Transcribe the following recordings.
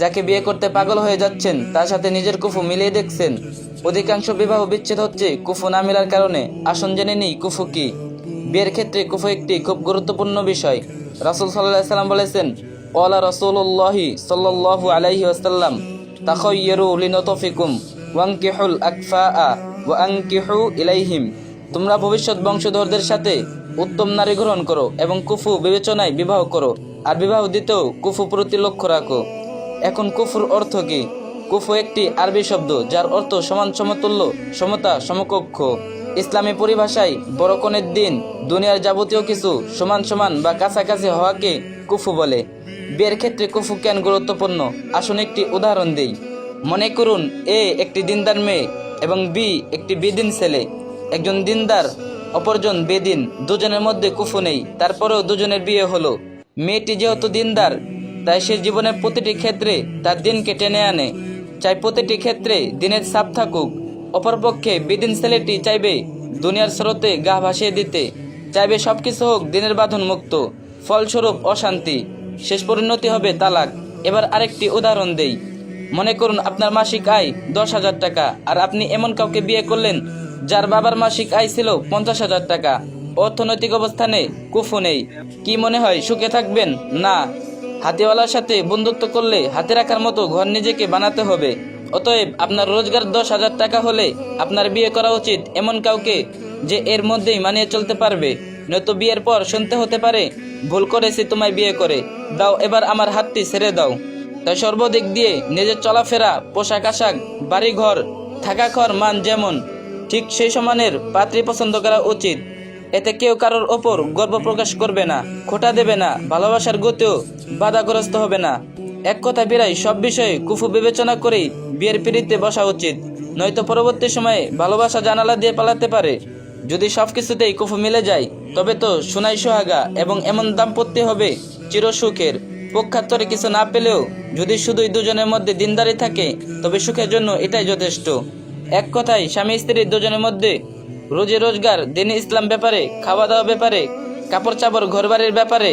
যাকে বিয়ে করতে পাগল হয়ে যাচ্ছেন, তার সাথে নিজের কুফু মিলিয়ে দেখছেন। অধিকাংশ বিবাহ বিচ্ছেদ হচ্ছে কুফু না মেলার কারণে। আসন জেনে নেই, কুফু কি? বিয়ের ক্ষেত্রে কুফু একটি খুব গুরুত্বপূর্ণ বিষয়। রাসুল সাল্লাহ সাল্লাম বলেছেন ওয়ালা রসুল্লাহি সাল্লাল্লাহু আলাইহি ওয়াসাল্লাম তাখাইয়ারু ওয়াংকিহুল আকফা ওয়া আনকিহু ইলাইহিম। তোমরা ভবিষ্যৎ বংশধরদের সাথে উত্তম নারী গ্রহণ করো এবং কুফু বিবেচনায় বিবাহ করো। আর বিবাহ দিতেও কুফু প্রতি লক্ষ্য রাখো। এখন কুফুর অর্থ কি? কুফু একটি আরবি শব্দ, যার অর্থ সমান সমতুল্য, সমতা, সমকক্ষ। ইসলামী পরিভাষায় বড়কনের দিন, দুনিয়ার যাবতীয় কিছু সমান সমান বা কাছাকাছি হওয়াকে কুফু বলে। বিয়ের ক্ষেত্রে কুফু কেন গুরুত্বপূর্ণ? আসুন একটি উদাহরণ দিই। মনে করুন, এ একটি দিনদার মেয়ে এবং বি একটি বেদিন ছেলে। একজন দিনদার, অপরজন বেদিন, দুজনের মধ্যে কুফু নেই, তারপরেও দুজনের বিয়ে হলো। মেয়েটি যেহেতু দিনদার তাই সে জীবনের প্রতিটি ক্ষেত্রে তার দিনকে টেনে আনে। চাই প্রতিটি ক্ষেত্রে দিনের ছাপ থাকুক। অপরপক্ষে বিদিন ছেলেটি চাইবে দুনিয়ার স্রোতে গা ভাসিয়ে দিতে। চাইবে সব কিছু হোক দিনের বাঁধন মুক্ত। ফলস্বরূপ অশান্তি। শেষ পরিণতি হবে তালাক। এবার আরেকটি উদাহরণ দেই। মনে করুন আপনার মাসিক আয় দশ হাজার টাকা, আর আপনি এমন কাউকে বিয়ে করলেন যার বাবার মাসিক আয় ছিল পঞ্চাশ হাজার টাকা। অর্থনৈতিক অবস্থানে কুফু নেই। কি মনে হয়, সুখে থাকবেন? না। হাতিওয়ালার সাথে বন্ধুত্ব করলে হাতে রাখার মতো ঘর নিজেকে বানাতে হবে। অতএব আপনার রোজগার দশ হাজার টাকা হলে আপনার বিয়ে করা উচিত এমন কাউকে যে এর মধ্যেই মানিয়ে চলতে পারবে। নয়তো বিয়ের পর শুনতে হতে পারে, ভুল করেছি, তোমায় বিয়ে করে। দাও, এবার আমার হাতটি ছেড়ে দাও। তাই সর্বদিক দিয়ে নিজের চলাফেরা, পোশাক আশাক বাড়ি ঘর থাকা ঘর মান যেমন, ঠিক সেই সমানের পাত্রী পছন্দ করা উচিত। এতে কেউ কারোর ওপর গর্ব প্রকাশ করবে না, খোটা দেবে না, ভালোবাসার গতিও বাধাগ্রস্ত হবে না। এক কথা বিরাই, সব বিষয়ে কুফু বিবেচনা করেই বিয়ের পিড়িতে বসা উচিত। নয়তো পরবর্তী সময়ে ভালোবাসা জানালা দিয়ে পালাতে পারে। যদি সব কিছুতেই কুফু মিলে যায়, তবে তো সোনাই সোহাগা এবং এমন দাম্পত্য হবে চিরসুখের। পক্ষান্তরে কিছু না পেলেও যদি শুধুই দুজনের মধ্যে দিনদারি থাকে, তবে সুখের জন্য এটাই যথেষ্ট। এক কথায়, স্বামী স্ত্রীর দুজনের মধ্যে রোজে রোজগার, দিনী ইসলাম ব্যাপারে খাওয়া দাওয়া ব্যাপারে কাপড় চাপড় ঘরবাড়ির ব্যাপারে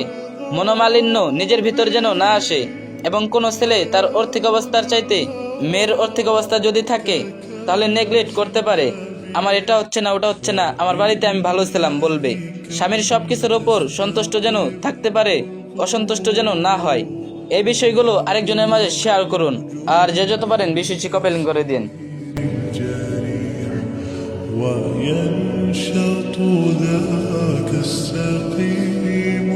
মনোমালিন্য নিজের ভিতর যেন না আসে এবং কোনো ছেলে তার আর্থিক অবস্থার চাইতে মেয়ের আর্থিক অবস্থা যদি থাকে, তাহলে নেগলেক্ট করতে পারে। আমার এটা হচ্ছে না, ওটা হচ্ছে না, আমার বাড়িতে আমি ভালো ছিলাম বলবে। স্বামীর সব কিছুর ওপর সন্তুষ্ট যেন থাকতে পারে, অসন্তুষ্ট যেন না হয়। এই বিষয়গুলো আরেকজনের মাঝে শেয়ার করুন। আর যে যত পারেন বিষয়টি কপেলিং করে দিন। وينشط ذاك السقيم.